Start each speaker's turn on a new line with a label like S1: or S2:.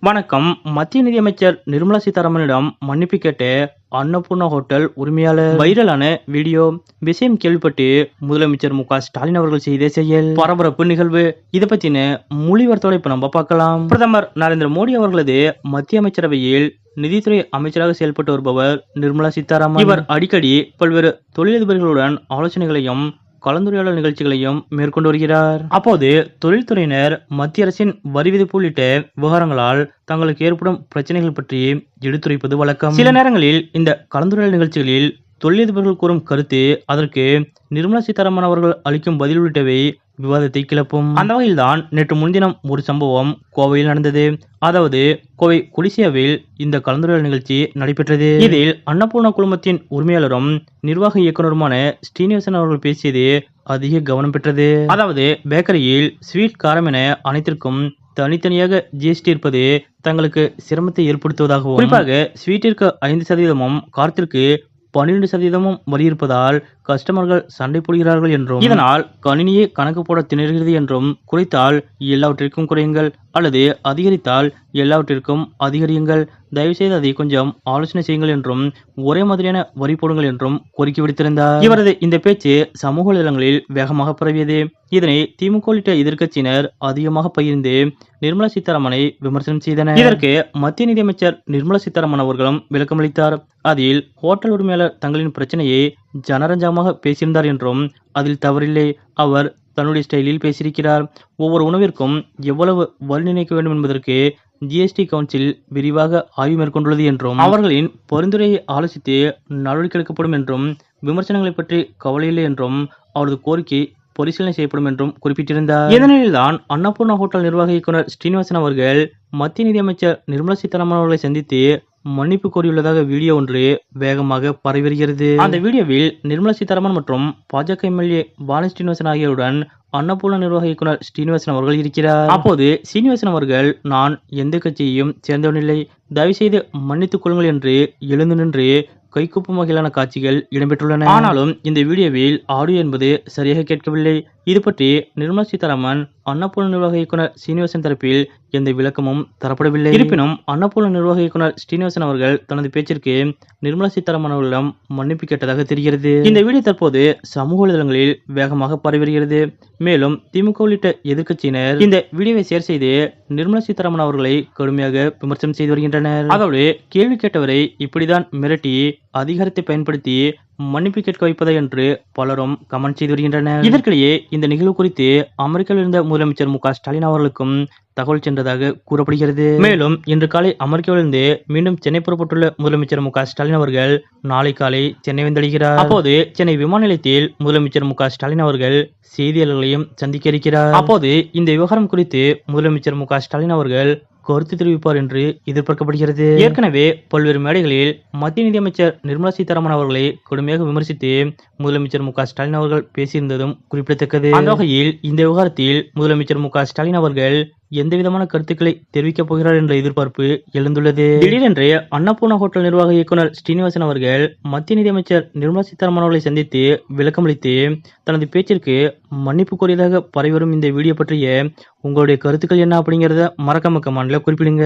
S1: வணக்கம். மத்திய நிதியமைச்சர் நிர்மலா சீதாராமனிடம் மன்னிப்பு கேட்டு அன்னபூர்ணா ஹோட்டல் உரிமையாளர். வைரலான வீடியோ. விஷயம் கேள்விப்பட்டு முதலமைச்சர் மு ஸ்டாலின் அவர்கள் செய்த செயல். பரபரப்பு நிகழ்வு. இதை பத்தின மொழிவர்த்தோட இப்ப நம்ம பார்க்கலாம். பிரதமர் நரேந்திர மோடி அவர்களது மத்திய அமைச்சரவையில் நிதித்துறை அமைச்சராக செயல்பட்டு வருபவர் நிர்மலா சீதாராமன். இவர் அடிக்கடி பல்வேறு தொழிலதிபர்களுடன் ஆலோசனைகளையும் கலந்துரையாடல் நிகழ்ச்சிகளையும் மேற்கொண்டு வருகிறார். அப்போது தொழில்துறையினர் மத்திய அரசின் வரி விதிப்பு உள்ளிட்ட விவகாரங்களால் தங்களுக்கு ஏற்படும் பிரச்சனைகள் பற்றி எடுத்துரைப்பது வழக்கம். சில நேரங்களில் இந்த கலந்துரையாடல் நிகழ்ச்சிகளில் தொழிலதிபர்கள் கூறும் கருத்து அதற்கு நிர்மலா சீதாராமன் அவர்கள் அளிக்கும் பதில் உள்ளிட்டவை விவாதத்தை கிளப்பும். அந்த வகையில்தான் நேற்று முன்தினம் ஒரு சம்பவம் கோவையில் நடந்தது. அதாவது கோவை குடிசியாவில் இந்த கலந்துரையாடல் நிகழ்ச்சி நடைபெற்றது. இதில் அன்னபூர்ணா குழுமத்தின் உரிமையாளரும் நிர்வாக இயக்குனருமான ஸ்ரீனிவாசன் அவர்கள் பேசியது அதிக கவனம் பெற்றது. அதாவது பேக்கரியில் ஸ்வீட் காரம் என அனைத்திற்கும் தனித்தனியாக ஜிஎஸ்டி இருப்பது தங்களுக்கு சிரமத்தை ஏற்படுத்துவதாகவும் குறிப்பாக ஸ்வீட்டிற்கு ஐந்து சதவீதமும் காரத்திற்கு பன்னிரண்டு சதவீதமும் வலியிருப்பதால் கஸ்டமர்கள் சண்டை போடுகிறார்கள் என்றும் இதனால் கணினியே கணக்கு போட திணறுகிறது என்றும் குறைத்தால் எல்லாவற்றிற்கும் குறையுங்கள் அல்லது அதிகரித்தால் எல்லாவற்றிற்கும் அதிகரியுங்கள் தயவுசெய்து அதை கொஞ்சம் ஆலோசனை செய்யுங்கள் என்றும் ஒரே மாதிரியான வரி போடுங்கள் என்றும் கோரிக்கை விடுத்திருந்தார். இவரது இந்த பேச்சு சமூக நிலங்களில் வேகமாக பரவியது. இதனை திமுக உள்ளிட்ட எதிர்க்கட்சியினர் அதிகமாக பகிர்ந்து நிர்மலா சீதாராமனை விமர்சனம் செய்தனர். இதற்கு மத்திய நிதியமைச்சர் நிர்மலா சீதாராமன் அவர்களும் விளக்கமளித்தார் அதில் ஹோட்டல் உரிமையாளர் தங்களின் பிரச்சனையை ஜனரஞ்சமாக பேசியிருந்தார் என்றும் அதில் தவறில்லை. அவர் தன்னுடைய ஸ்டைலில் பேசியிருக்கிறார். ஒவ்வொரு உணவிற்கும் எவ்வளவு வரி நினைக்க வேண்டும் என்பதற்கு ஜிஎஸ்டி கவுன்சில் விரிவாக ஆய்வு மேற்கொண்டுள்ளது என்றும் அவர்களின் பரிந்துரையை ஆலோசித்து நடவடிக்கை எடுக்கப்படும் என்றும் விமர்சனங்களை பற்றி கவலையில்லை என்றும் அவரது கோரிக்கை பரிசீலனை செய்யப்படும் என்றும் குறிப்பிட்டிருந்தார். இதனில்தான் அன்னபூர்ணா ஹோட்டல் நிர்வாக இயக்குனர் ஸ்ரீனிவாசன் அவர்கள் மத்திய நிதியமைச்சர் நிர்மலா சீதாராமன் அவர்களை சந்தித்து மன்னிப்பு கோரியுள்ளதாக வீடியோ ஒன்று வேகமாக பரவி வருகிறது. அந்த வீடியோவில் நிர்மலா சீதாராமன் மற்றும் பாஜக எம்எல்ஏ பாலன் ஸ்ரீனிவாசன் ஆகியோருடன் அன்னபூர்ண நிர்வாக இயக்குனர் ஸ்ரீனிவாசன் அவர்கள் இருக்கிறார். அப்போது ஸ்ரீனிவாசன் அவர்கள் நான் எந்த கட்சியையும் சேர்ந்தவனில்லை. தயவுசெய்து மன்னித்துக் கொள்ளுங்கள் என்று எழுந்து நின்று கைகூப்பும் வகையிலான காட்சிகள் இடம்பெற்றுள்ளன. ஆனாலும் இந்த வீடியோவில் ஆடியோ என்பது சரியாக கேட்கவில்லை. இது பற்றி நிர்மலா சீதாராமன் அன்னபூர்ண நிர்வாக இயக்குனர் சீனிவாசன் தரப்பில் எந்த விளக்கமும் தரப்படவில்லை. இருப்பினும் அன்னபூர்ண நிர்வாக இயக்குனர் ஸ்ரீனிவாசன் அவர்கள் தனது பேச்சிற்கு நிர்மலா சீதாராமன் அவர்களிடம் மன்னிப்பு கேட்டதாக தெரிகிறது. இந்த வீடியோ தற்போது சமூக வலைதளங்களில் வேகமாக பரவி வருகிறது. மேலும் திமுக உள்ளிட்ட எதிர்க்கட்சியினர் இந்த வீடியோவை ஷேர் செய்து நிர்மலா சீதாராமன் அவர்களை கடுமையாக விமர்சனம் செய்து வருகின்றனர். அதோடு கேள்வி கேட்டவரை இப்படிதான் மிரட்டி அதிகாரத்தை பயன்படுத்தி மன்னிப்பு கேட்க வைப்பதா என்று பலரும் கமெண்ட் செய்து வருகின்றனர். இதற்கிடையே இந்த நிகழ்வு குறித்து அமெரிக்காவில் இருந்த முதலமைச்சர் மு ஸ்டாலின் அவர்களுக்கும் தகவல் சென்றதாக கூறப்படுகிறது. மேலும் இன்று காலை அமெரிக்காவிலிருந்து மீண்டும் சென்னை புறப்பட்டுள்ள முதலமைச்சர் மு ஸ்டாலின் அவர்கள் நாளை காலை சென்னை வந்தடைகிறார். அப்போது சென்னை விமான நிலையத்தில் முதலமைச்சர் மு ஸ்டாலின் அவர்கள் செய்தியாளர்களையும் சந்திக்க இருக்கிறார். அப்போது இந்த விவகாரம் குறித்து முதலமைச்சர் மு ஸ்டாலின் அவர்கள் கருத்து தெரிவிப்பார் என்று எதிர்பார்க்கப்படுகிறது. ஏற்கனவே பல்வேறு மேடைகளில் மத்திய நிதியமைச்சர் நிர்மலா சீதாராமன் அவர்களை கடுமையாக விமர்சித்து முதலமைச்சர் மு ஸ்டாலின் அவர்கள் பேசியிருந்ததும் குறிப்பிடத்தக்கது. அந்த வகையில் இந்த விவகாரத்தில் முதலமைச்சர் மு ஸ்டாலின் அவர்கள் எந்த விதமான கருத்துக்களை தெரிவிக்கப் போகிறார் என்ற எதிர்பார்ப்பு எழுந்துள்ளது. திடீரென்று அன்னபூர்ணா ஹோட்டல் நிர்வாக இயக்குனர் ஸ்ரீனிவாசன் அவர்கள் மத்திய நிதியமைச்சர் நிர்மலா சீதாராமன் அவர்களை சந்தித்து விளக்கமளித்து தனது பேச்சிற்கு மன்னிப்பு கோரியதாக பரவி வரும் இந்த வீடியோ பற்றிய உங்களுடைய கருத்துக்கள் என்ன அப்படிங்கிறத மறக்காம கமெண்ட்ல குறிப்பிடுங்க.